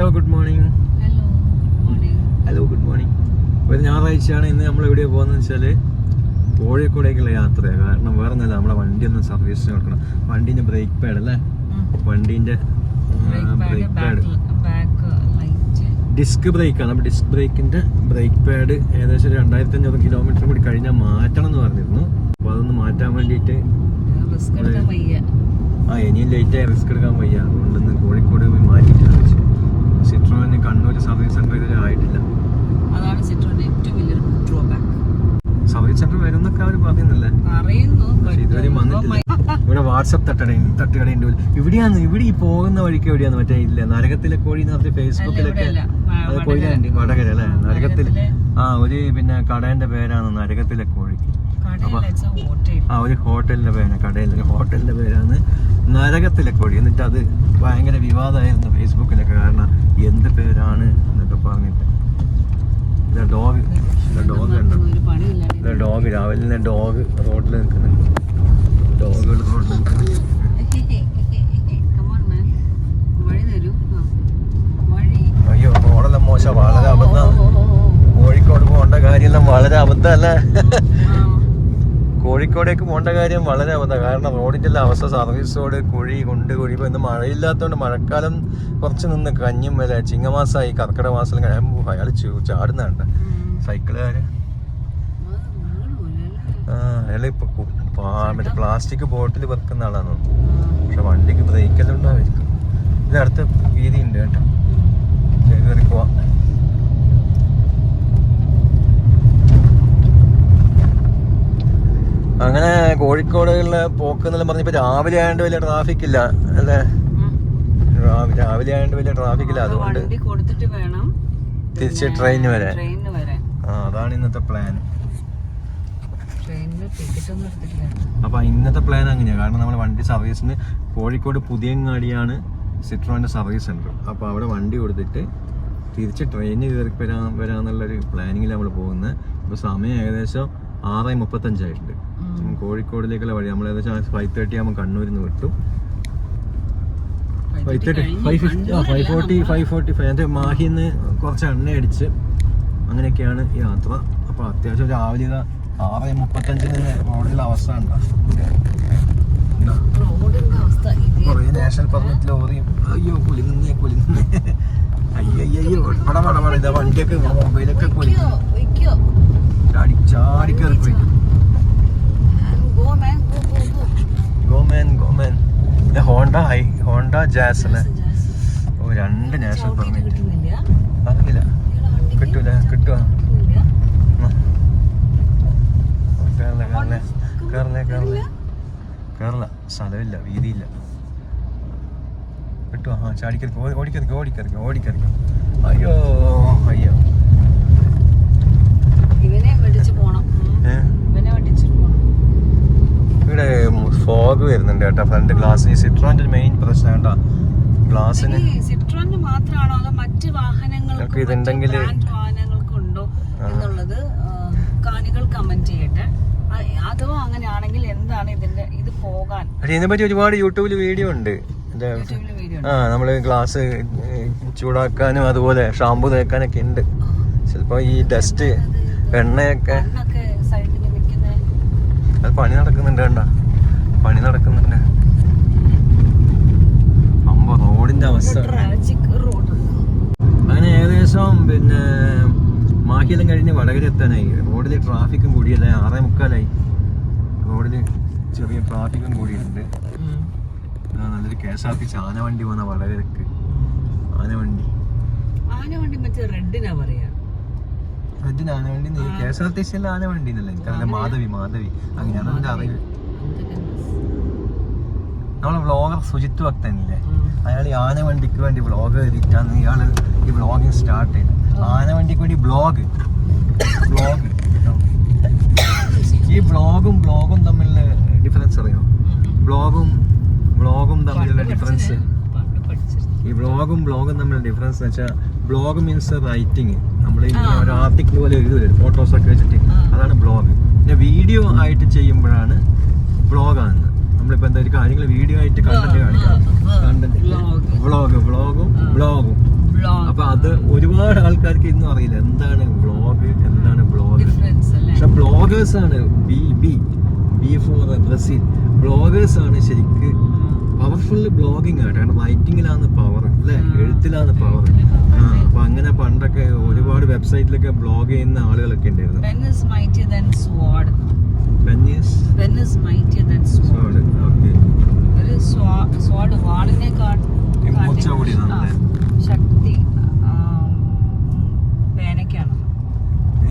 Hello good morning hello good morning ഒരു ഞായറാഴ്ചയാണ്. ഇന്ന് നമ്മൾ എവിടെയാണ് പോകുന്നത് വെച്ചാൽ കോഴിക്കോടേക്കുള്ള യാത്രയാണ് കാരണം വേറെ ഒന്നല്ല നമ്മളെ വണ്ടി ഒന്ന് സർവീസ് കൊടുക്കണം വണ്ടീന്റെ ബ്രേക്ക് പാഡ് അല്ലേ? വണ്ടീന്റെ ബ്രേക്ക് പാഡ് ഡിസ്ക് ബ്രേക്കാണ് അപ്പോൾ ഡിസ്ക് ബ്രേക്കിന്റെ ബ്രേക്ക് പാഡ് ഏകദേശം ഒരു രണ്ടായിരത്തി അഞ്ഞൂറ് കിലോമീറ്റർ കൂടി കഴിഞ്ഞാൽ മാറ്റണം എന്ന് പറഞ്ഞിരുന്നു. അപ്പോൾ അതൊന്ന് മാറ്റാൻ വേണ്ടിയിട്ട് ആ ഇനിയും ലേറ്റായി റിസ്ക് എടുക്കാൻ വയ്യ. അതുകൊണ്ടൊന്ന് കോഴിക്കോട് പോയി മാറ്റിയിട്ടാണ് സിട്രോന് കണ്ണൂർ സർവീസ് സെന്റർ ഇതുവരെ ആയിട്ടില്ല. അതാണ് സിട്രോന്റെ ഏറ്റവും വലിയൊരു ഡ്രോബാക്ക് സർവീസ് സെന്റർ വരുന്നൊക്കെ അവർ പറയുന്നില്ലേ? പറയുന്നു ഇതുവരെ വന്നിട്ടില്ല. ഇവിടെ വാട്സപ്പ് തട്ടട തട്ടുകടയുണ്ട് ഇവിടെയാണ് ഇവിടെ ഈ പോകുന്ന വഴിക്ക് എവിടെയാണ്? മറ്റേ ഇല്ല നരകത്തിലെ കോഴി എന്ന് പറഞ്ഞ ഫേസ്ബുക്കിലൊക്കെ അത് കോഴി വടകര. അല്ലേ? നരകത്തിൽ ആ ഒരു പിന്നെ കടേന്റെ പേരാണ് നരകത്തിലെ കോഴി. ആ ഒരു ഹോട്ടലിന്റെ പേരാണ് കടയിലെ ഹോട്ടലിന്റെ പേരാണ് നരകത്തിലെ കോഴി. എന്നിട്ട് അത് ഭയങ്കര വിവാദമായിരുന്നു ഫേസ്ബുക്കിലൊക്കെ കാരണം എന്ത് പേരാണ് എന്നൊക്കെ പറഞ്ഞിട്ട്. ഇതാ ഡോഗ് ഇതാ ഡോഗ് ഒരു ഇതാ ഡോഗ് രാവിലെ തന്നെ ഡോഗ് റോഡിൽ നിൽക്കുന്നുണ്ട്. ഡോഗുകൾ റോഡിൽ നിൽക്കുന്നുണ്ട്. അയ്യോ റോഡെല്ലാം മോശം വളരെ അബദ്ധമാണ് കോഴിക്കോട് പോകേണ്ട കാര്യമെല്ലാം വളരെ അബദ്ധമല്ലേ. കോഴിക്കോടേക്ക് പോകേണ്ട കാര്യം വളരെ അബദ്ധം കാരണം റോഡിന്റെ എല്ലാം അവസ്ഥ സർവീസ് റോഡ് കുഴി കൊണ്ട് കുഴി. ഇപ്പോൾ ഇന്ന് മഴയില്ലാത്തതുകൊണ്ട് മഴക്കാലം കുറച്ച് നിന്ന് കഞ്ഞും വില ചിങ്ങമാസമായി കർക്കിടക മാസം കഴിയുമ്പോൾ അയാൾ ചാടുന്നുണ്ട്. സൈക്കിളുകാര്? ആ അയാൾ ഇപ്പോൾ മറ്റേ പ്ലാസ്റ്റിക് ബോട്ടിൽ വെക്കുന്ന ആളാണ് പക്ഷെ വണ്ടിക്ക് ബ്രേക്കെല്ലാം ഉണ്ടാവായിരിക്കും ഇത് അടുത്ത വീതി ഉണ്ട് കേട്ടോ കയറി പോവാം. അങ്ങനെ കോഴിക്കോടുള്ള പോക്ക് എന്നെല്ലാം പറഞ്ഞ ഇപ്പൊ രാവിലെ ആയതുകൊണ്ട് വലിയ ട്രാഫിക് ഇല്ല അല്ലേ. രാവിലെ ആയതുകൊണ്ട് വലിയ ട്രാഫിക് ഇല്ല അതുകൊണ്ട് കൊടുത്തിട്ട് വേണം തിരിച്ച് ട്രെയിനിന് വരെ. ആ അതാണ് ഇന്നത്തെ പ്ലാൻ അപ്പൊ ഇന്നത്തെ പ്ലാൻ അങ്ങനെയാണ് കാരണം നമ്മൾ വണ്ടി സർവീസിന് കോഴിക്കോട് പുതിയങ്ങാടിയാണ് സിട്രോന്റെ സർവീസ് സെന്റർ അപ്പൊ അവിടെ വണ്ടി കൊടുത്തിട്ട് തിരിച്ച് ട്രെയിനിന് കയറി വരാൻ വരാന്നുള്ളൊരു പ്ലാനിങ്ങിലാണ് നമ്മൾ പോകുന്നത് അപ്പൊ സമയം ഏകദേശം ആറ് മുപ്പത്തഞ്ചായിട്ടുണ്ട്. കോഴിക്കോടിലേക്കുള്ള വഴി. നമ്മൾ ഏകദേശം ഫൈവ് തേർട്ടി ആകുമ്പോൾ കണ്ണൂരിൽ നിന്ന് വിട്ടു. ഫൈവ് തേർട്ടി ഫൈവ് ഫിഫ്റ്റി ആ five forty five forty five എന്റെ മാഹിന്ന് കുറച്ച് എണ്ണ അടിച്ച് അങ്ങനെയൊക്കെയാണ് ഈ യാത്ര. അപ്പോൾ അത്യാവശ്യം രാവിലെ ഇതാ ആറ് മുപ്പത്തഞ്ചിന് റോഡിലെ അവസ്ഥ ഉണ്ടോ ഉണ്ടോ? റോഡിന്റെ അവസ്ഥ ഇത് കുറേ നാഷണൽ പെർമിറ്റ് ലോറിയും അയ്യോ കുലുങ്ങുന്നേ കുലുങ്ങുന്നേ. അയ്യോ പട പട പട ഇതാ വണ്ടിയൊക്കെ മൊബൈലൊക്കെ കുലുങ്ങി. ചാടി ചാടി ഹോണ്ട ജാസ് അല്ലേ Just, just. ഓ രണ്ട് നാഷണൽ പെർമിറ്റ് അറിയില്ല കിട്ടൂല കിട്ടുക. കേരള കേരള കേരള കേരള കേരള സ്ഥലമില്ല വീതിയില്ല. കിട്ടുക ആ ചാടിക്കറി ഓടിക്കറി ഓടിക്കറി ഓടിക്കറി അയ്യോ അയ്യോ. ഇവിടെ ഫോഗ് വരുന്നുണ്ട് കേട്ടോ. ഫ്രണ്ട് ഗ്ലാസ് ഈ സിട്രോന്റെ മെയിൻ പ്രശ്നം കേട്ടോ. സിട്രോന് മാത്രമാണോ അതോ മറ്റ് വാഹനങ്ങൾക്ക് നമുക്ക് ഇതുണ്ടെങ്കിൽ വാഹനങ്ങൾക്ക് ഉണ്ടോ എന്നുള്ളത് കാണികൾ കമന്റ് ചെയ്യട്ടെ. അ- അഥവാ അങ്ങനെയാണെങ്കിൽ എന്താണ് ഇതിന്റെ ഇത് പോകാൻ? ഇതിനെപ്പറ്റി ഒരുപാട് യൂട്യൂബിൽ വീഡിയോ ഉണ്ട്. ആ നമ്മൾ ഗ്ലാസ് ചൂടാക്കാനും അതുപോലെ ഷാമ്പു തേക്കാനൊക്കെ ഉണ്ട്. ചിലപ്പോ ഈ ഡസ്റ്റ് എണ്ണയൊക്കെ അത് പണി നടക്കുന്നുണ്ട് കണ്ട? പണി നടക്കുന്നുണ്ട്. അമ്പ റോഡിന്റെ അവസ്ഥ. അങ്ങനെ ഏകദേശം പിന്നെ മാഹിയെല്ലാം കഴിഞ്ഞ് വടകര എത്താനായി. റോഡിൽ ട്രാഫിക്കും കൂടിയല്ലേ ആറേ മുക്കാലായി. റോഡിൽ ചെറിയ ട്രാഫിക്കും കൂടിയുണ്ട് നല്ലൊരു K S R T C ആനവണ്ടി വന്ന വടകരക്ക്. ആനവണ്ടി. ആന വണ്ടി മറ്റേ റെഡിനാ പറയാ. റെഡിന് ആനവണ്ടി K S R T C ആനവണ്ടി എന്നല്ലേ എനിക്കറിയില്ല മാധവി മാധവി. അങ്ങനെയാണ് എന്റെ അറിവ്. നമ്മളെ വ്ളോഗർ സുജിത്ത് ഭക്തനില്ലേ? അയാൾ ഈ ആനവണ്ടിക്ക് വേണ്ടി വ്ളോഗ് എഴുതിയിട്ടാണ് ഇയാൾ ഈ വ്ളോഗിങ് സ്റ്റാർട്ട് ചെയ്തത് ആനവണ്ടിക്ക് വേണ്ടി ബ്ലോഗ് ബ്ലോഗ് ഈ ബ്ലോഗും ബ്ലോഗും തമ്മിലുള്ള ഡിഫറൻസ് അറിയോ? ബ്ലോഗും ബ്ലോഗും തമ്മിലുള്ള ഡിഫറൻസ് ഈ ബ്ലോഗും ബ്ലോഗും തമ്മിലുള്ള ഡിഫറൻസ് എന്ന് വെച്ചാൽ ബ്ലോഗ് മീൻസ് റൈറ്റിംഗ് നമ്മൾ ഒരു ആർട്ടിക്കിൾ പോലെ എഴുതൂലേ ഫോട്ടോസ് ഒക്കെ വെച്ചിട്ട്. അതാണ് ബ്ലോഗ് പിന്നെ വീഡിയോ ആയിട്ട് ചെയ്യുമ്പോഴാണ് ബ്ലോഗാണ് നമ്മളിപ്പോൾ എന്തെങ്കിലും കാര്യങ്ങൾ വീഡിയോ ആയിട്ട് കണ്ടന്റ് കാണിക്കാം. കണ്ടന്റ്. വ്ളോഗ് വ്ളോഗും ബ്ലോഗും. അപ്പൊ അത് ഒരുപാട് ആൾക്കാർക്ക് ഇന്നും അറിയില്ല. എന്താണ് ബ്ലോഗ് എന്താണ് ബ്ലോഗ് പക്ഷെ ബ്ലോഗേഴ്സ് ആണ് B B B for Brazil bloggers ആണ് ശരിക്ക് പവർഫുൾ ബ്ലോഗിങ് ആണ്. കാരണം റൈറ്റിംഗിലാണ് പവർ അല്ലേ? എഴുത്തിലാണ് പവർ ആ അപ്പൊ അങ്ങനെ പണ്ടൊക്കെ ഒരുപാട് വെബ്സൈറ്റിലൊക്കെ ബ്ലോഗ് ചെയ്യുന്ന ആളുകളൊക്കെ ഉണ്ടായിരുന്നു. ശക്തി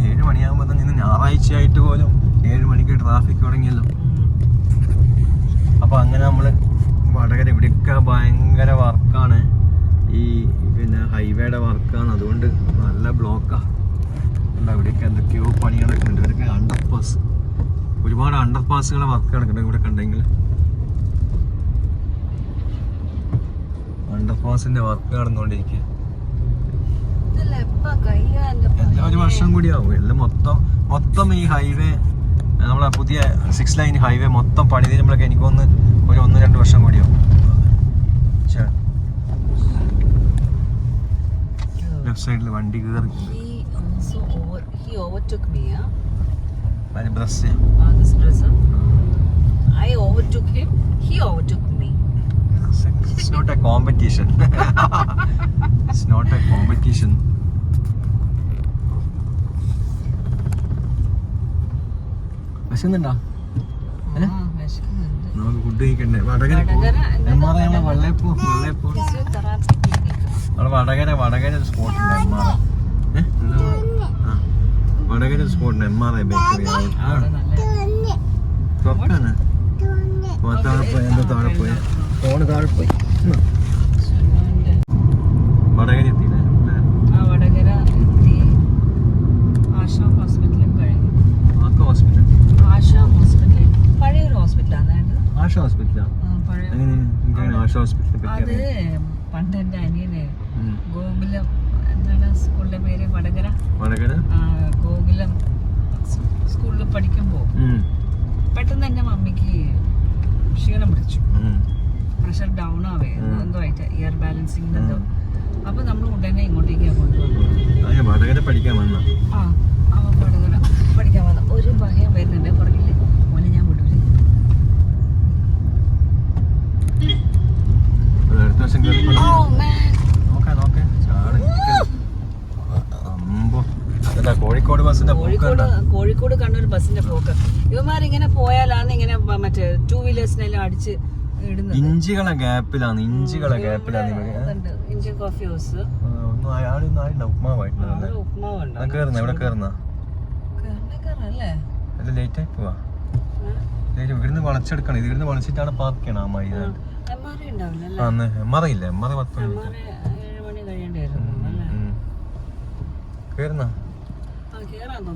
ഏഴ് മണിയാകുമ്പോൾ തന്നെ ഇന്ന് ഞായറാഴ്ചയായിട്ട് പോലും ഏഴ് മണിക്ക് ട്രാഫിക് തുടങ്ങിയല്ലോ. അപ്പൊ അങ്ങനെ നമ്മൾ വടകര ഇവിടെയൊക്കെ ഭയങ്കര വർക്കാണ്. ഈ പിന്നെ ഹൈവേയുടെ വർക്കാണ്. അതുകൊണ്ട് നല്ല ബ്ലോക്കാണ് ഇവിടെയൊക്കെ എന്തൊക്കെയോ പണികളൊക്കെ ഉണ്ട് ഇവിടെയൊക്കെ അണ്ടർ പാസ് ഒരുപാട് അണ്ടർ പാസുകളെ വർക്ക് നടക്കുന്നുണ്ട് ഇവിടെ കണ്ടെങ്കിൽ. അണ്ടർ പാസിന്റെ വർക്ക് നടന്നുകൊണ്ടിരിക്കുക എല്ലാം ഒരു വർഷം കൂടി ആവും. എല്ലാം മൊത്തം മൊത്തം ഈ ഹൈവേ നമ്മളെ പുതിയ സിക്സ് ലൈൻ ഹൈവേ മൊത്തം പണി തീരുമ്പോഴൊക്കെ എനിക്കൊന്ന് ഒരു ഒന്ന് രണ്ട് വർഷം കൂടിയാവും ലെഫ്റ്റ് സൈഡിൽ വണ്ടി കയറി He also over, he overtook me, huh? അതിന് വിശന്നുണ്ടോ. നമുക്ക് ഫുഡ് കഴിക്കണ്ടേ? വടകര വടകര എന്താ എം ആർ ഐ നമ്മളെ വെള്ളയപ്പൂ വെള്ളയപ്പൂ അവിടെ വടകര വടകര ഒരു സ്പോട്ട് ഉണ്ട് എം ആർ ഐ വടകര. ഒരു സ്പോട്ട് ഉണ്ട് എം ആർ ഐ ബേക്കറി അവിടെ നല്ല തൊക്കാണ് താഴെ പോയി എന്താ താഴെ പോയി? ഫോണ് താഴെ പോയി. ഉം. സുനുവിന്റെ വടകര എത്തിയില്ലേ അല്ലേ? ആ വടകര എത്തി ആശ ഹോസ്പിറ്റലും കഴിഞ്ഞു ആക്ക ഹോസ്പിറ്റൽ ആശ ഹോസ്പിറ്റൽ പഴയൊരു ഹോസ്പിറ്റലാണ് ആശ ഹോസ്പിറ്റലാ പഴയ എങ്ങനെ? എനിക്കങ്ങനെ ആശ ഹോസ്പിറ്റലിനെ പറ്റി അത് പണ്ട് എന്റെ അനിയനെ. ഗോകുലം എന്താണ് സ്കൂളിന്റെ പേര്? വടകര? വടകര? ഗോകുലം സ്കൂളിൽ പഠിക്കുമ്പോൾ. പെട്ടെന്ന് എന്റെ മമ്മിക്ക് ക്ഷീണം പിടിച്ചു. പ്രഷർ ഡൗൺ ആവേ. എന്തോ ആയിട്ട് ഇയർ ബാലൻസിങ് എന്തോ അപ്പൊ നമ്മൾ ഉടനെ ഇങ്ങോട്ടേക്കാണ് കൊണ്ടുവന്നത്. വടകര പഠിക്കാൻ വന്ന ആ വടകര പഠിക്കാൻ വന്ന. ഒരു ഭയം വരുന്നുണ്ട്. പുറകിൽ അടുത്ത വർഷം കയറി man. നോക്കാം നോക്കാം ചാടി കോഴിക്കോട് ബസ്സിന്റെ കോഴിക്കോട് കോഴിക്കോട് കണ്ണൂർ ബസ്സിന്റെ പോക്ക്. ഇവന്മാരിങ്ങനെ പോയാലാണ് ഇങ്ങനെ മറ്റേ ടൂ വീലേഴ്സിനെല്ലാം അടിച്ച് ഇടുന്നത്. ഇഞ്ചികളെ ഗ്യാപ്പിലാണ് ഇഞ്ചികളെ ഗ്യാപ്പിലാണ് ഇഞ്ചി കോഫി ഹൗസ് ഇവിടുന്ന് വളച്ചെടുക്കണം. ഇത് ഇവിടുന്ന് വളച്ചിട്ടാണ് പാർക്ക് ചെയ്യണം ആ. അന്ന് എം ആർ ഐ ഇല്ല എം ആർ ഐ പത്ത്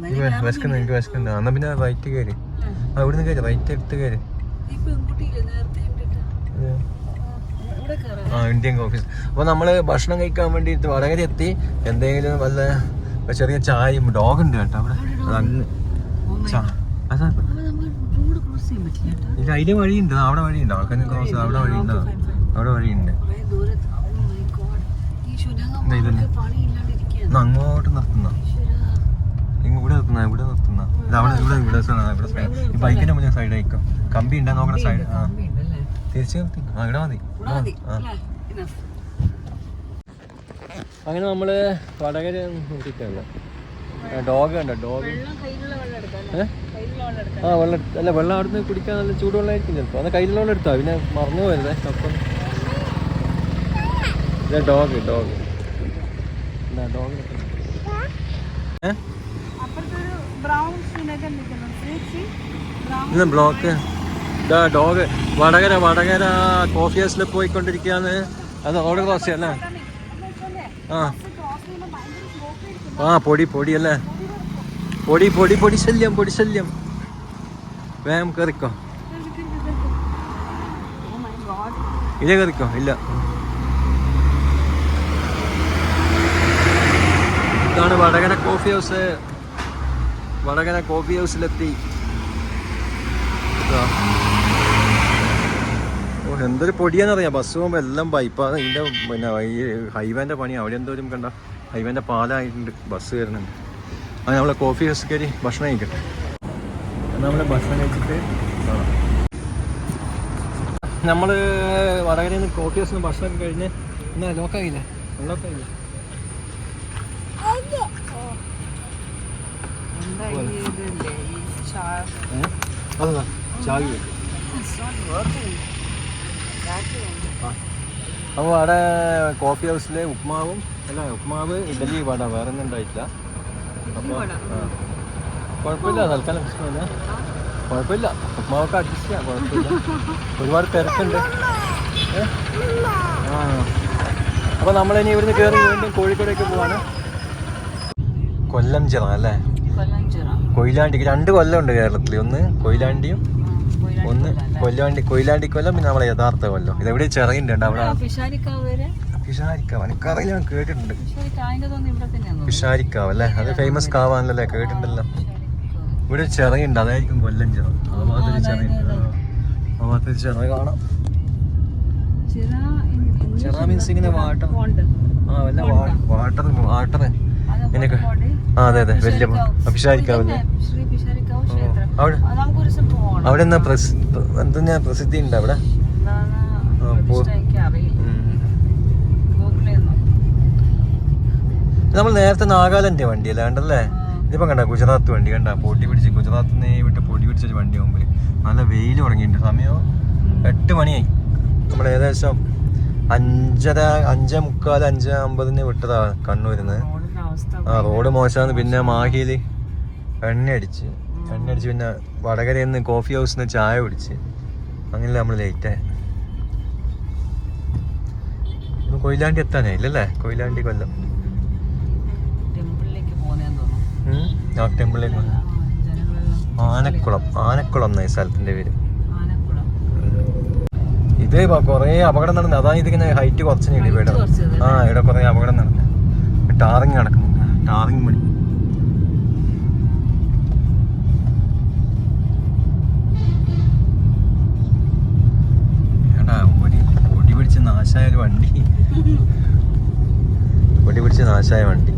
എനിക്ക് വിശക്കുന്നു എനിക്ക് വിശക്കുന്നുണ്ട്. എന്നാ പിന്നെ റൈറ്റ് കയറി അവിടെ ആ ഇവിടുന്ന് കയറി റൈറ്റ് എടുത്ത് കയറി ആ ഇന്ത്യൻ ഓഫീസ് അപ്പോൾ നമ്മൾ ഭക്ഷണം കഴിക്കാൻ വേണ്ടിട്ട് വടകര എത്തി. എന്തെങ്കിലും വല്ല ചെറിയ ചായയും ഡോഗ് ഉണ്ട് കേട്ടോ അവിടെ അത് ചാ- അതാ അപ്പൊ നമ്മൾ റോഡ് ക്രോസ് ചെയ്യാൻ പറ്റില്ല കേട്ടോ. ഇല്ല അതിന് വഴിയുണ്ട്. അവിടെ വഴിയുണ്ട്. ആൾക്കാർ ക്രോസ് അവിടെ വഴിയുണ്ട്. അവിടെ വഴിയുണ്ട്. oh അങ്ങോട്ട് നിർത്തുന്ന? ഇവിടെ നിർത്തുന്ന? ഇവിടെ നിർത്തുന്ന? ഇത് അവിടെ ഇവിടെ ഇവിടെ ഇവിടെ ഈ ബൈക്കിന്റെ മുന്നേ സൈഡ് ആയിക്കോ? കമ്പി ഉണ്ടാ? നോക്കണ സൈഡ് ആ. തിരിച്ചു ആ ഇവിടെ മതി. അങ്ങനെ നമ്മൾ വടകര നോക്കിയിട്ടല്ല ഡോഗ് ഉണ്ടോ ഡോഗ്. ആ വെള്ളം അല്ല വെള്ളം അവിടുന്ന് കുടിക്കാൻ നല്ല ചൂടുവെള്ളമായിരിക്കും ചിലപ്പോൾ അത് കയ്യിലുള്ള വെള്ളം എടുത്താ പിന്നെ മറന്നു പോയതേ അപ്പം ഡോഗ് ഡോഗ് ഡോഗ് ഇന്ന് ബ്ലോക്ക് ഇതാ ഡോഗ് വടകര വടകര കോഫി ഹൗസിൽ പോയിക്കൊണ്ടിരിക്കുകയാണ്. അത് ഓർഡർ ക്രോസ് അല്ലേ? ആ. ആ പൊടി പൊടി അല്ലേ? പൊടി പൊടി പൊടി ശല്യം പൊടി ശല്യം. വേഗം കയറിക്കോ ഇല്ല കയറിക്കോ ഇല്ല. ഇതാണ് Vadakara coffee house Vadakara coffee ഹൗസിലെത്തി. ഓ എന്തൊരു പൊടിയാന്നറിയാം ബസ് പോകുമ്പോൾ എല്ലാം ബൈപ്പാണ് ഇതിന്റെ പിന്നെ ഈ പണി അവിടെ എന്തോരും കണ്ട? ഹൈവേന്റെ പാലായിട്ടുണ്ട്. ബസ് വരുന്നുണ്ട്. അത് നമ്മളെ കോഫി ഹൗസ് കയറി ഭക്ഷണം കഴിക്കട്ടെ. നമ്മളെ ഭക്ഷണം കഴിച്ചിട്ട് നമ്മൾ നമ്മൾ വടകരയിൽ നിന്ന് കോഫി ഹൗസിൽ നിന്ന് ഭക്ഷണം കഴിഞ്ഞ് എന്നാ ലോക്കായില്ലേ ചാവി. അപ്പോൾ അവിടെ കോഫി ഹൗസിലെ ഉപ്മാവും അല്ല ഉപ്മാവ് ഇഡലി വട വേറെ ഒന്നും ഉണ്ടായിട്ടില്ല അപ്പോൾ. കുഴപ്പമില്ല തൽക്കാലം പ്രശ്നമില്ല കുഴപ്പമില്ല ഉപ്മാവൊക്കെ അഡ്ജസ്റ്റ് ചെയ്യാം കുഴപ്പമില്ല. ഒരുപാട് തിരക്കുണ്ട്? ആ. അപ്പോൾ നമ്മളിനി ഇവിടുന്ന് കയറി വീണ്ടും കോഴിക്കോടേക്ക് പോവാണ്. കൊല്ലം ചിറ അല്ലേ? കൊയിലാണ്ടിക്ക് രണ്ട് കൊല്ലമുണ്ട് കേരളത്തിൽ ഒന്ന് കൊയിലാണ്ടിയും ഒന്ന്? കൊല്ലാണ്ടി കൊയിലാണ്ടി കൊല്ലം പിന്നെ നമ്മളെ യഥാർത്ഥ കൊല്ലം. ഇതെവിടെ ചിറയുണ്ട് അവിടെ. പിഷാരിക്കാവ് എനിക്കറിയില്ല ഞാൻ കേട്ടിട്ടുണ്ട്. പിഷാരിക്കാവ് അല്ലേ? അത് ഫേമസ് കാവാണല്ലേ കേട്ടിട്ടുണ്ടല്ലോ. ഇവിടെ ചിറയുണ്ട് അതായിരിക്കും കൊല്ലം ചിറ ആ ഭാഗത്തൊരു ചിറയുണ്ട് ആ ഭാഗത്തൊരു ചിറ കാണാം. ചിറ means ഇങ്ങനെ വാട്ടർ. ആ വല്ല വാട്ടർ വാട്ടർ ഇങ്ങനെയൊക്കെ ആ അതെ അതെ വലിയ പിഷാരിക്കാവ്. പിഷാരിക്കാവ് അല്ലേ? ഇതന്നെ, ശ്രീ പിഷാരിക്കാവ് ക്ഷേത്രം. അവിടെ എന്താ അവിടെ എന്നാ പ്രസി എന്തെന്നാ പ്രസിദ്ധി ഉണ്ട് അവിടെ? ആ, പോ- പ്രതിഷ്ഠ എനിക്ക് അറിയില്ല ഉം. ഗൂഗിളിൽ നിന്നോ നമ്മൾ നേരത്തെ നാഗാലാൻഡ് വണ്ടി അല്ലാണ്ടല്ലേ ഇതിപ്പോ കണ്ട ഗുജറാത്ത് വണ്ടി കണ്ട? പൊടി പിടിച്ച് ഗുജറാത്ത് നിന്ന് വിട്ട് പൊടി പിടിച്ചൊരു വണ്ടി മുമ്പിൽ നല്ല വെയിൽ ഉറങ്ങിയിട്ടുണ്ട്. സമയം എട്ട് മണിയായി. നമ്മൾ ഏകദേശം അഞ്ചര അഞ്ചേ മുക്കാൽ അഞ്ച് അമ്പതിന് വിട്ടതാ കണ്ണൂരിന്ന് ആ റോഡ് മോശമാണ് പിന്നെ മാഹിയിൽ എണ്ണ അടിച്ച് എണ്ണ അടിച്ച് പിന്നെ വടകരയിൽ നിന്ന് കോഫി ഹൗസിൽ നിന്ന് ചായ കുടിച്ച്. അങ്ങനെ നമ്മൾ ലേറ്റായി കൊയിലാണ്ടി എത്താനേ ഇല്ലല്ലേ കൊയിലാണ്ടി കൊല്ലം. ജനങ്ങളെല്ലാം ആനക്കുളം. ആനക്കുളം എന്ന സ്ഥലത്തിന്റെ പേര്. ഇത് കുറേ അപകടം നടന്നു. അതാണ് ഇതിങ്ങനെ ഹൈറ്റ് കുറച്ചിട്ടുണ്ട് ഇവിടെ ആ ഇവിടെ കൊറേ അപകടം നടന്നു. ടാറിങ് നടക്കുന്നു ടാറിങ് പണി. പൊടി പിടിച്ച് നാശായ ഒരു വണ്ടി. പൊടി പിടിച്ച് നാശായ വണ്ടി.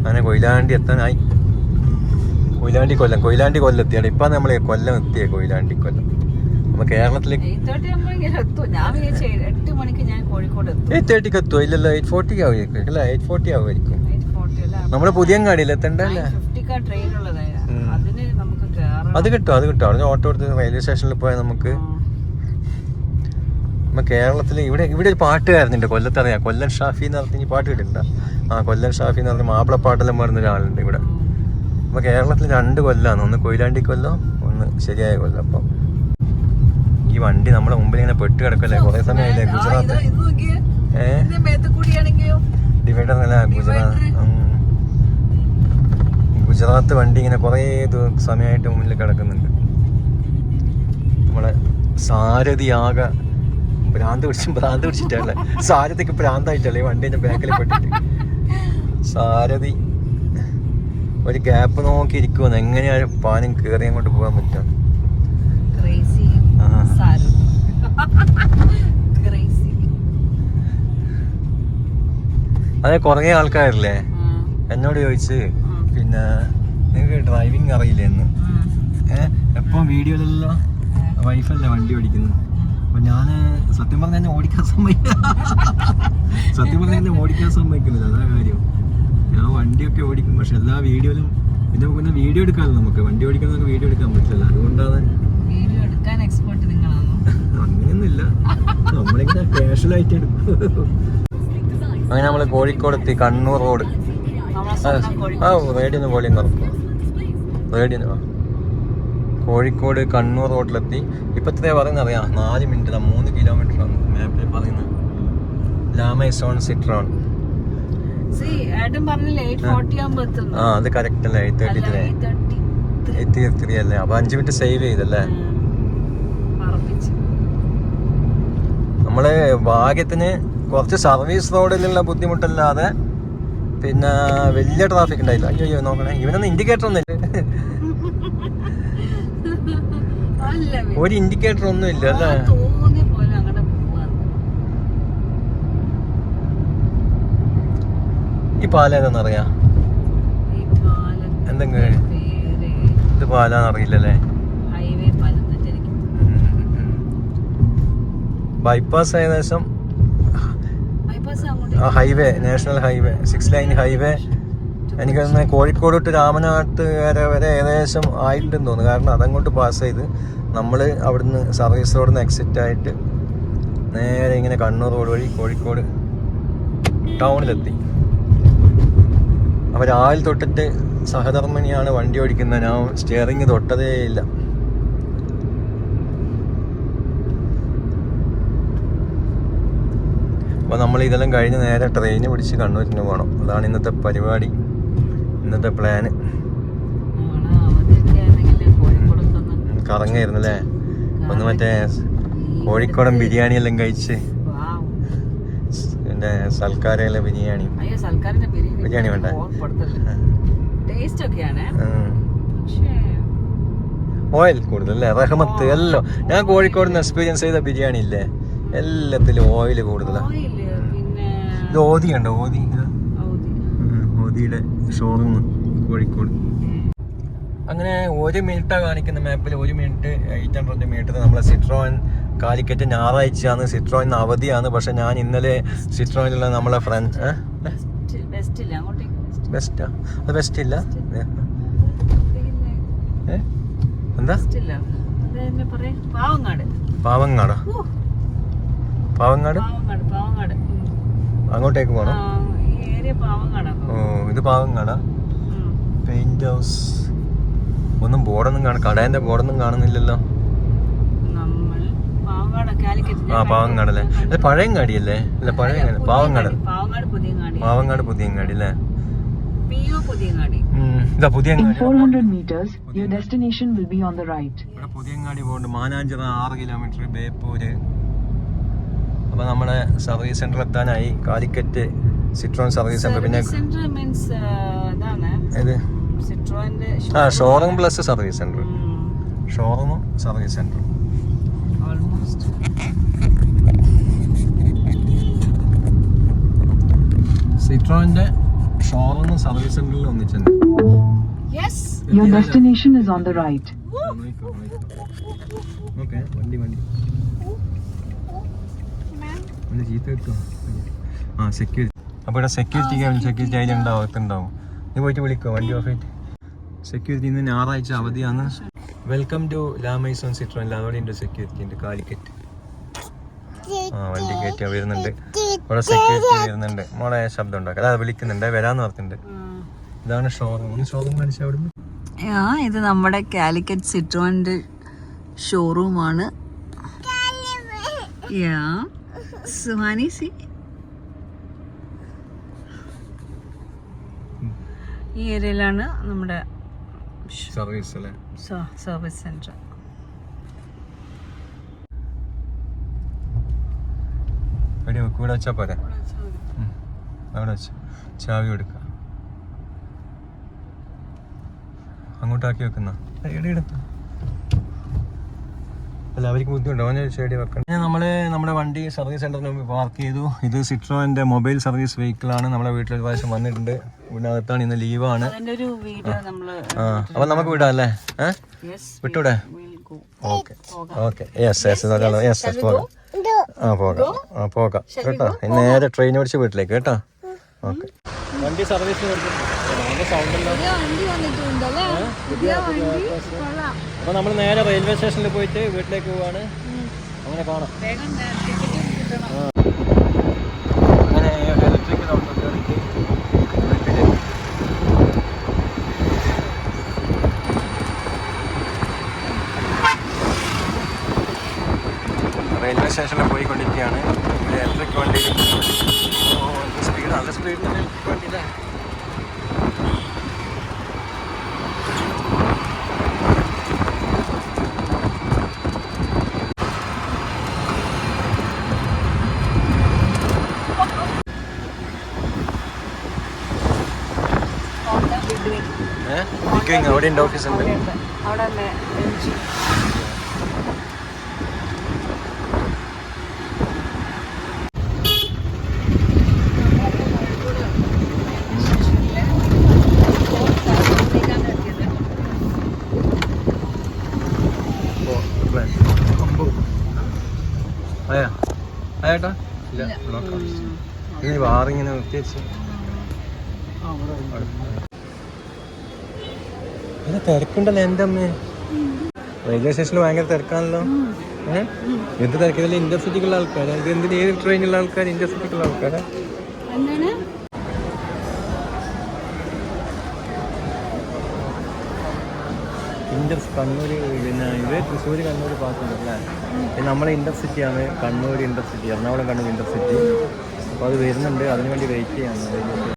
അങ്ങനെ കൊയിലാണ്ടി എത്താനായി. കൊയിലാണ്ടി കൊല്ലം കൊയിലാണ്ടി കൊല്ലം എത്തിയാണ് ഇപ്പൊ നമ്മൾ കൊല്ലം എത്തിയ കൊയിലാണ്ടി കൊല്ലം. നമ്മ കേരളത്തിലേക്ക് എയ്റ്റ് തേർട്ടിക്ക് എത്തുമോ ഇല്ലല്ലോ എയ്റ്റ് ഫോർട്ടിക്ക് ആവുമായിരിക്കും അല്ല? എയ്റ്റ് ഫോർട്ടി ആവുമായിരിക്കും. നമ്മുടെ എത്തണ്ടല്ലേ ഉം. നമുക്ക് കയറാം അത് കിട്ടും അത് കിട്ടും. അവിടെ ഓട്ടോ എടുത്ത് റെയിൽവേ സ്റ്റേഷനിൽ പോയാൽ നമുക്ക് നമ്മ കേരളത്തിൽ ഇവിടെ ഇവിടെ ഒരു പാട്ടുകാരനുണ്ട് കൊല്ലത്തറിയാം. കൊല്ലൻ ഷാഫി എന്ന് പറഞ്ഞ പാട്ട് കേട്ടിട്ടുണ്ട്? ആ കൊല്ലൻ ഷാഫി എന്ന് പറഞ്ഞ മാപ്പിളപ്പാട്ടെല്ലാം പറഞ്ഞ ഒരാളുണ്ട് ഇവിടെ. അപ്പോൾ കേരളത്തിൽ രണ്ട് കൊല്ലമാണ് ഒന്ന് കൊയിലാണ്ടി കൊല്ലം ഒന്ന് ശരിയായ കൊല്ലം. അപ്പം ഈ വണ്ടി നമ്മുടെ മുമ്പിൽ ഇങ്ങനെ പെട്ട് കിടക്കല്ലേ? കുറെ സമയമായില്ലേ ഗുജറാത്ത്? ഏഹ് ഡിവൈഡർ അല്ല ഗുജറാത്ത്. ഗുജറാത്ത് വണ്ടി ഇങ്ങനെ കുറേ സമയമായിട്ട് മുന്നിൽ കിടക്കുന്നുണ്ട്. നമ്മളെ സാരഥി ആകെ ഭ്രാന്ത് പിടിച്ച് ഭ്രാന്ത് പിടിച്ചിട്ടല്ലേ സാരഥിക്ക് ഭ്രാന്തായിട്ടല്ലേ വണ്ടി വണ്ടീന്റെ ബാക്കിൽ പെട്ടിട്ട്. സാരഥി ഒരു ഗ്യാപ്പ് നോക്കി ഇരിക്കുമെന്ന് എങ്ങനെയാണ് പാനും കയറി അങ്ങോട്ട് പോകാൻ പറ്റുക. സാരു അതെ കുറേ ആൾക്കാരില്ലേ? എന്നോട് ചോദിച്ച് പിന്നെ നിങ്ങൾക്ക് ഡ്രൈവിംഗ് അറിയില്ലെന്ന് ഏഹ് എപ്പം വീഡിയോയിലെല്ലാം? വൈഫല്ല വണ്ടി ഓടിക്കുന്നത് അപ്പൊ ഞാൻ സത്യം പറഞ്ഞ എന്നെ ഓടിക്കാൻ സമ്മതിക്കില്ല. സത്യം പറഞ്ഞ എന്നെ ഓടിക്കാൻ സമ്മതിക്കുന്നില്ല അതാ കാര്യം. ഞാൻ വണ്ടിയൊക്കെ ഓടിക്കും പക്ഷെ എല്ലാ വീഡിയോയിലും പിന്നെ പിന്നെ വീഡിയോ എടുക്കാമല്ലോ നമുക്ക്. വണ്ടി ഓടിക്കാൻ നമുക്ക് വീഡിയോ എടുക്കാൻ പറ്റില്ല അതുകൊണ്ടാണ് വീഡിയോ എടുക്കാൻ എക്സ്പേർട്ട് നിങ്ങളാണോ? അങ്ങനെയൊന്നുമില്ല. നമ്മളിങ്ങനെ കാഷ്വൽ ആയിട്ട് എടുക്കും. അങ്ങനെ നമ്മൾ കോഴിക്കോട് എത്തി കണ്ണൂർ റോഡ്. ആ റേഡിയോ വോളിയം കുറക്കും. റേഡിയോ കോഴിക്കോട് കണ്ണൂർ റോഡിലെത്തി ഇപ്പൊ എത്രയാ പറയുന്നത് അറിയാം. നാല് മിനിറ്റ് മൂന്ന് കിലോമീറ്റർ ആണ് മാപ്പിൽ പറയുന്നത്. ലാമൈസോൺ സിട്രോൺ ആ. അത് കറക്റ്റ് അല്ലേ? Eight thirty three. Eight three അല്ലേ? അപ്പൊ അഞ്ച് മിനിറ്റ് സേവ് ചെയ്തല്ലേ? നമ്മൾ ഭാഗ്യത്തിന് കുറച്ച് സർവീസ് റോഡിലുള്ള ബുദ്ധിമുട്ടല്ലാതെ പിന്നെ വലിയ ട്രാഫിക് ഉണ്ടായില്ല. അയ്യോ അയ്യോ നോക്കണേ. ഇവനൊന്നും ഇൻഡിക്കേറ്റർ ഒന്നും ഒരു ഇൻഡിക്കേറ്റർ ഒന്നും ഇല്ല അല്ലേ? ഈ പാല എന്താണെന്നറിയാ എന്തെങ്കിലും ഇത് പാലാന്നറിയില്ലല്ലേ ബൈപ്പാസ് ഏകദേശം highway national highway six lane highway. എനിക്ക് കോഴിക്കോട് തൊട്ട് രാമനാട്ട് വരെ വരെ ഏകദേശം ആയിട്ടുണ്ടെന്ന് തോന്നുന്നു. കാരണം അതങ്ങോട്ട് പാസ് ചെയ്ത് നമ്മൾ അവിടുന്ന് സർവീസ് റോഡിൽ നിന്ന് എക്സിറ്റ് ആയിട്ട് നേരെ ഇങ്ങനെ കണ്ണൂർ റോഡ് വഴി കോഴിക്കോട് ടൗണിലെത്തി അപ്പോൾ രാവിലെ തൊട്ടിട്ട് സഹധർമ്മിണിയാണ് വണ്ടി ഓടിക്കുന്നത് ഞാൻ സ്റ്റിയറിങ് തൊട്ടതേ ഇല്ല. അപ്പോൾ നമ്മൾ ഇതെല്ലാം കഴിഞ്ഞ് നേരെ ട്രെയിന് പിടിച്ച് കണ്ണൂരിന് പോകണം അതാണ് ഇന്നത്തെ പരിപാടി. ഇന്നത്തെ പ്ലാന് കറങ്ങായിരുന്നു അല്ലേ ഒന്ന് മറ്റേ കോഴിക്കോടൻ ബിരിയാണി എല്ലാം കഴിച്ച്. പിന്നെ സൽക്കാരയിലെ ബിരിയാണി. ബിരിയാണി വേണ്ട? ഓയിൽ കൂടുതൽ അല്ലേ റഹമത്ത് എല്ലാം. ഞാൻ കോഴിക്കോട് നിന്ന് എക്സ്പീരിയൻസ് ചെയ്ത ബിരിയാണി ഇല്ലേ? എല്ലാത്തിലും ഓയിൽ കൂടുതലാണ് ഇത് ഓതി ഓതി ഓതിയുടെ ഷോറൂം കോഴിക്കോട്. അങ്ങനെ ഒരു മിനിറ്റാണ് കാണിക്കുന്ന മാപ്പിൽ ഒരു മിനിറ്റ് എയ്റ്റ് ഹൺഡ്രഡ് മീറ്റർ നമ്മളെ സിട്രോൻ കാലിക്കറ്റ് ഞായറാഴ്ചയാണ്. സിട്രോൻ അവധിയാണ്. പക്ഷെ ഞാൻ ഇന്നലെ സിട്രോയിലുള്ള നമ്മളെ ഫ്രണ്ട് ബെസ്റ്റാ അത് ബെസ്റ്റ് ഇല്ല? എന്താ. പാവങ്ങാട്. പാവങ്ങാടാ. അങ്ങോട്ടേക്ക് പോകണം ഓ ഇത് പാവങ്ങാടാ? പെയിന്റ് ഹൗസ് ഒന്നും ബോർഡൊന്നും കാണും കടേന്റെ ബോർഡൊന്നും കാണുന്നില്ലല്ലോ. നമ്മൾ പാവങ്ങാട് കാലിക്കറ്റ് ആ പാവങ്ങാടല്ലേ? അത് പഴയങ്ങാടിയല്ലേ? അല്ല പഴയങ്ങാടി പാവങ്ങാട്. പാവങ്ങാട് പുതിയങ്ങാടി. അല്ലേ ഇതാ Puthiyangadi. In 400 meters, your destination will be on the right. ഇവിടെ പുതിയങ്ങാടി പോകുന്നുണ്ട്. മാനാഞ്ചിറ ആറ് കിലോമീറ്റർ ബേപ്പൂര്. അപ്പൊ നമ്മുടെ service centre എത്താനായി. Calicut Citroen service centre. പിന്നെ സിട്രോന്റെ ആ ഷോറൂം പ്ലസ് സർവീസ് സെന്റർ ഷോറൂമും സർവീസ് സെന്ററും ഓൾമോസ്റ്റ് സിട്രോന്റെ ഷോറൂമും സർവീസ് സെന്ററിൽ ഒന്നിച്ചുണ്ട് yes Your destination is on the right. Okay വണ്ടി വണ്ടി. ഒന്ന് ചീത്ത കിട്ടുമോ ആ സെക്യൂരിറ്റി അപ്പോൾ ഇവിടെ സെക്യൂരിറ്റി സെക്യൂരിറ്റി അതിലുണ്ടാവും അകത്തുണ്ടാവും നീ പോയിട്ട് വിളിക്കോ വണ്ടി ഓഫ് ആയിട്ട്. സെക്യൂരിറ്റി ഇന്ന് ഞായറാഴ്ച അവധിയാണ്. വെൽക്കം ടു ലാമൈസോൺ സിട്രോൻ അവിടെ ഉണ്ട് സെക്യൂരിറ്റി ഉണ്ട് കാലിക്കറ്റ്. ആ വണ്ടി കയറ്റി വരുന്നുണ്ട്. ഇവിടെ സെക്യൂരിറ്റി വരുന്നുണ്ട്. മോളെ ശബ്ദം ഉണ്ടാക്കാം. അതാ വിളിക്കുന്നുണ്ട്. വരാന്ന് പറഞ്ഞിട്ടുണ്ട്. ഇതാണ് ഷോറൂം ഷോറൂം കാണിച്ചാൽ അവിടുന്ന്? ആ ഇത് നമ്മുടെ കാലിക്കറ്റ് സിട്രോന്റെ ഷോറൂമാണ് യാ സുഹാനി സി ഈ ഏരിയയിലാണ് നമ്മുടെ സർവീസ് അല്ലേ? സർവീസ് സെന്റർ എടി വെക്ക് ഇവിടെ വെച്ചാ പോരെ. അവിടെ വെച്ച് ചാവി കൊടുക്ക. അങ്ങോട്ടാക്കി വെക്കുന്ന. എടി എടുത്ത അല്ല അവർക്ക് ബുദ്ധിമുട്ടോ. അവനെ ചെടി വെക്കണം. നമ്മൾ നമ്മുടെ വണ്ടി സർവീസ് സെന്ററിൽ മുമ്പ് പാർക്ക് ചെയ്തു. ഇത് സിട്രോന്റെ മൊബൈൽ സർവീസ് വെഹിക്കിളാണ് നമ്മുടെ വീട്ടിൽ ഒരു പ്രാവശ്യം വന്നിട്ടുണ്ട്. വീടിനകത്താണ് അകത്താണ് ഇന്ന് ലീവാണ് ആ അപ്പൊ നമുക്ക് വിടാം അല്ലേ? ഏഹ് വിട്ടൂടെ? Okay okay yes yes yes yes പോകാം. ആ പോകാം. ആ പോകാം. കേട്ടോ? ഇനി നേരെ ട്രെയിൻ ഓടിച്ച് വീട്ടിലേക്ക്. കേട്ടോ? ഓക്കെ വണ്ടി സർവീസിന് അപ്പൊ നമ്മൾ നേരെ റെയിൽവേ സ്റ്റേഷനിൽ പോയിട്ട് വീട്ടിലേക്ക് പോവാണ്. അങ്ങനെ കാണാം. അവിടെ ഉണ്ട് ഓഫീസ് ഉണ്ട്. അവിടെ ഇല്ല ഇനി വാറിങ്ങനെ വ്യത്യാസം തിരക്കുണ്ടല്ലോ എന്റെ അമ്മേ. റെയിൽവേ സ്റ്റേഷനിൽ ഭയങ്കര തിരക്കാണല്ലോ. ഏഹ്? എന്ത് തിരക്കില്ല ഇന്റർസിറ്റിക്കുള്ള ആൾക്കാരെ? ഇത് എന്തിന് ഏത് ട്രെയിനുള്ള ആൾക്കാർ ഇന്റർസിറ്റിക്കുള്ള ആൾക്കാരെ? ഇന്റർ കണ്ണൂർ പിന്നെ ഇത് തൃശ്ശൂർ കണ്ണൂർ പാസ്സുണ്ട് അല്ലേ പിന്നെ നമ്മളെ ഇന്റർസിറ്റിയാണ്. Kannur intercity Ernakulam Kannur intercity. അപ്പോൾ അത് വരുന്നുണ്ട്. അതിനുവേണ്ടി വെയിറ്റ് ചെയ്യാണ് അതിലേക്ക്.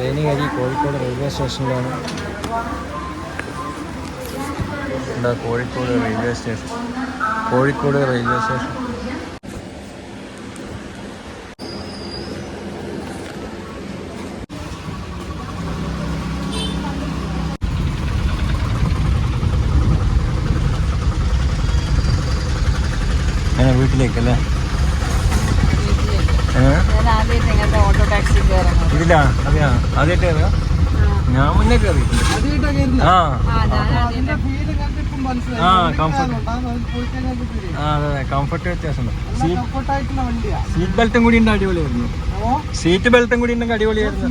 റേനികരി കോഴിക്കോട് റെയിൽവേ സ്റ്റേഷനിലാണ് എന്താ Kozhikode railway station Kozhikode railway station ഏ വീട്ടിലേക്കല്ലേ? ഇതിലാ ഞാൻ ആദ്യമായിട്ട് ഓട്ടോ ടാക്സി കയറുന്നത്. ഇതില്ല അതെയാ? ആദ്യമായിട്ട് കയറുക? ഞാൻ മുന്നേ ആ. ആ കംഫർട്ട് ആ അതെ അതെ കംഫർട്ട് വ്യത്യാസമുണ്ട്. സീറ്റ് സീറ്റ് ബെൽറ്റും കൂടി ഉണ്ട് അടിപൊളിയായിരുന്നു. സീറ്റ് ബെൽറ്റും കൂടി ഉണ്ടെങ്കിൽ അടിപൊളിയായിരുന്നു.